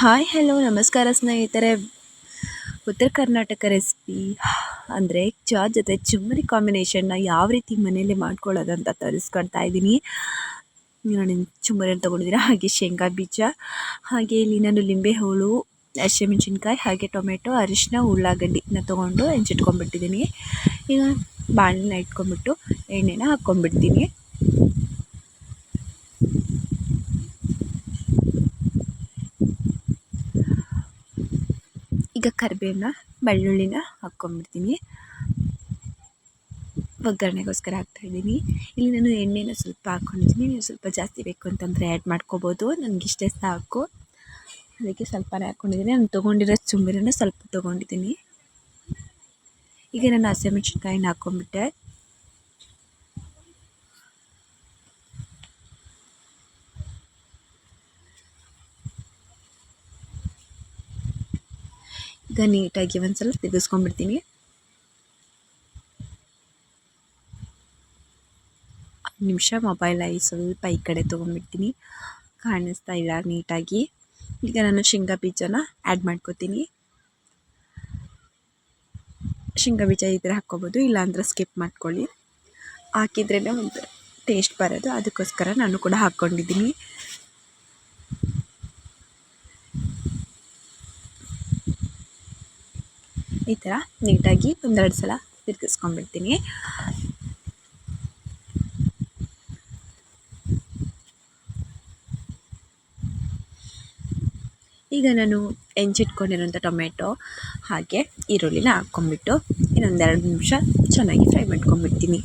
Hi hello ನಮಸ್ಕಾರ ಸ್ನೇಹಿತರೆ. ಉತ್ತರ ಕರ್ನಾಟಕ ರೆಸಿಪಿ ಅಂದರೆ ಚಾ ಜೊತೆ ಚುಮ್ಮರಿ ಕಾಂಬಿನೇಷನ್ನ ಯಾವ ರೀತಿ ಮನೆಯಲ್ಲೇ ಮಾಡ್ಕೊಳ್ಳೋದು ಅಂತ ತೋರಿಸ್ಕೊಡ್ತಾ ಇದ್ದೀನಿ ನಾನು ಚುಮ್ಮರಿಯನ್ನು ತೊಗೊಂಡಿದ್ದೀರಾ? ಹಾಗೆ ಶೇಂಗಾ ಬೀಜ, ಹಾಗೆ ಇಲ್ಲಿ ನಾನು ಲಿಂಬೆ ಹೋಳು, ಹಸಿಮೆಣಸಿನ್ಕಾಯಿ, ಹಾಗೆ ಟೊಮೆಟೊ ಅರಿಶಿನ ಉಳ್ಳಾಗಡ್ಡಿನ ತೊಗೊಂಡು ಹೆಂಚಿಟ್ಕೊಂಡ್ಬಿಟ್ಟಿದ್ದೀನಿ. ಈಗ ಬಾಣಲೆನ ಇಟ್ಕೊಂಡ್ಬಿಟ್ಟು ಎಣ್ಣೆನ ಹಾಕ್ಕೊಂಡ್ಬಿಡ್ತೀನಿ. ಈಗ ಕರಿಬೇವನ್ನ ಬೆಳ್ಳುಳ್ಳಿನ ಹಾಕ್ಕೊಂಡ್ಬಿಡ್ತೀನಿ ಒಗ್ಗರಣೆಗೋಸ್ಕರ ಹಾಕ್ತಾಯಿದ್ದೀನಿ ಇಲ್ಲಿ ನಾನು ಎಣ್ಣೆನ ಸ್ವಲ್ಪ ಹಾಕ್ಕೊಂಡಿದ್ದೀನಿ. ನೀವು ಸ್ವಲ್ಪ ಜಾಸ್ತಿ ಬೇಕು ಅಂತಂದರೆ ಆ್ಯಡ್ ಮಾಡ್ಕೋಬೋದು. ನನಗಿಷ್ಟೇ ಸಾಕು. ಅದಕ್ಕೆ ಸ್ವಲ್ಪನೇ ಹಾಕ್ಕೊಂಡಿದ್ದೀನಿ. ನಾನು ತೊಗೊಂಡಿರೋ ಚುಮ್ಮಿರನ್ನ ಸ್ವಲ್ಪ ತೊಗೊಂಡಿದ್ದೀನಿ. ಈಗ ನಾನು ಹಸಿಮೆಣ್ಸಿನ್ಕಾಯಿನ ಹಾಕ್ಕೊಂಬಿಟ್ಟೆ. ಈಗ ನೀಟಾಗಿ ಒಂದ್ಸಲ ತೆಗೆಸ್ಕೊಂಡ್ಬಿಡ್ತೀನಿ. ನಿಮಿಷ ಮೊಬೈಲ್ ಐ ಸ್ವಲ್ಪ ಈ ಕಡೆ ತೊಗೊಂಡ್ಬಿಡ್ತೀನಿ. ಕಾಣಿಸ್ತಾ ಇಲ್ಲ ನೀಟಾಗಿ. ಈಗ ನಾನು ಶೇಂಗಾ ಬೀಜನ ಆ್ಯಡ್ ಮಾಡ್ಕೋತೀನಿ. ಶೇಂಗಾ ಬೀಜ ಇದ್ರೆ ಹಾಕ್ಕೋಬೋದು, ಇಲ್ಲಾಂದ್ರೆ ಸ್ಕಿಪ್ ಮಾಡ್ಕೊಳ್ಳಿ. ಹಾಕಿದ್ರೇ ಒಂದು ಟೇಸ್ಟ್ ಬರೋದು, ಅದಕ್ಕೋಸ್ಕರ ನಾನು ಕೂಡ ಹಾಕ್ಕೊಂಡಿದ್ದೀನಿ. ಈ ಥರ ನೀಟಾಗಿ ಒಂದೆರಡು ಸಲ ತಿರುಗಿಸ್ಕೊಂಡ್ಬಿಡ್ತೀನಿ. ಈಗ ನಾನು ಹೆಂಚಿಟ್ಕೊಂಡಿರೋಂಥ ಟೊಮೆಟೊ ಹಾಗೆ ಈರುಳ್ಳಿನ ಹಾಕ್ಕೊಂಬಿಟ್ಟು ಇನ್ನೊಂದೆರಡು ನಿಮಿಷ ಚೆನ್ನಾಗಿ ಫ್ರೈ ಮಾಡ್ಕೊಂಬಿಡ್ತೀನಿ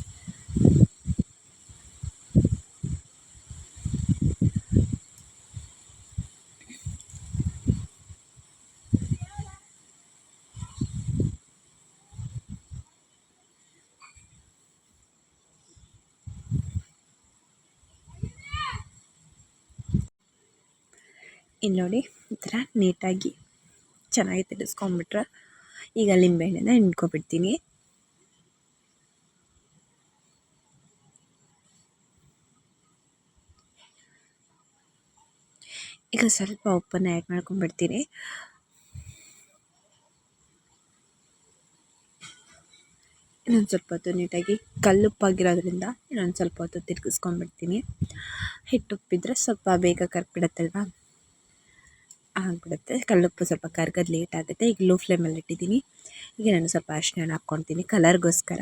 ಇಲ್ಲಿ ನೋಡಿ, ಈ ಥರ ನೀಟಾಗಿ ಚೆನ್ನಾಗಿ ತಿರ್ಗಿಸ್ಕೊಂಬಿಟ್ರೆ ಈಗ ಲಿಂಬೆಹಣ್ಣನ್ನ ಹಿಂಡ್ಕೊಬಿಡ್ತೀನಿ. ಈಗ ಸ್ವಲ್ಪ ಉಪ್ಪನ್ನು ಆ್ಯಡ್ ಮಾಡ್ಕೊಂಡ್ಬಿಡ್ತೀನಿ ಇನ್ನೊಂದು ಸ್ವಲ್ಪ ಹೊತ್ತು ನೀಟಾಗಿ ಕಲ್ಲುಪ್ಪಾಗಿರೋದ್ರಿಂದ ಇನ್ನೊಂದು ಸ್ವಲ್ಪ ಹೊತ್ತು ತಿರ್ಗಿಸ್ಕೊಂಡ್ಬಿಡ್ತೀನಿ ಹಿಟ್ಟುಪ್ಪಿದ್ರೆ ಸ್ವಲ್ಪ ಬೇಗ ಕರ್ಕ್ಬಿಡತ್ತಲ್ವ ಆಗಿಬಿಡುತ್ತೆ ಕಲ್ಲುಪ್ಪು ಸ್ವಲ್ಪ ಕರ್ಗೋದು ಲೇಟ್ ಆಗುತ್ತೆ. ಈಗ ಲೋ ಫ್ಲೇಮಲ್ಲಿ ಇಟ್ಟಿದ್ದೀನಿ. ಈಗ ನಾನು ಸ್ವಲ್ಪ ಅರಿಶಿನ ಹಾಕ್ಕೊಳ್ತೀನಿ. ಕಲರ್ಗೋಸ್ಕರ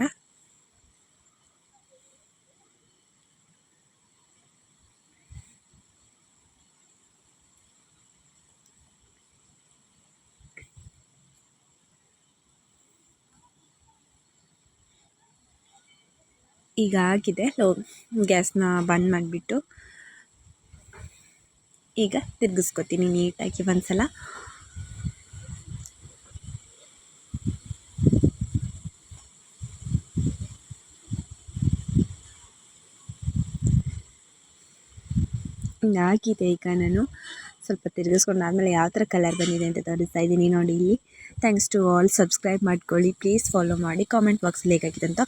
ಈಗ ಆಗಿದೆ ಲೋ, ಗ್ಯಾಸ್ನ ಬಂದ್ ಮಾಡಿಬಿಟ್ಟು ಈಗ ತಿರ್ಗಿಸ್ಕೊತೀನಿ ನೀಟಾಗಿ ಒಂದು ಸಲ ಹಾಕಿದೆ ಈಗ ನಾನು. ಸ್ವಲ್ಪ ತಿರುಗಿಸ್ಕೊಂಡು ಆದಮೇಲೆ ಯಾವ ಥರ ಕಲರ್ ಬಂದಿದೆ ಅಂತ ತೋರಿಸ್ತಾ ಇದ್ದೀನಿ ನೋಡಿ ಇಲ್ಲಿ. ಥ್ಯಾಂಕ್ಸ್ ಟು ಆಲ್ ಸಬ್ಸ್ಕ್ರೈಬ್ ಮಾಡ್ಕೊಳ್ಳಿ. ಪ್ಲೀಸ್ ಫಾಲೋ ಮಾಡಿ. ಕಾಮೆಂಟ್ ಬಾಕ್ಸಲ್ಲಿ ಹೇಗಾಗಿದೆ ಅಂತ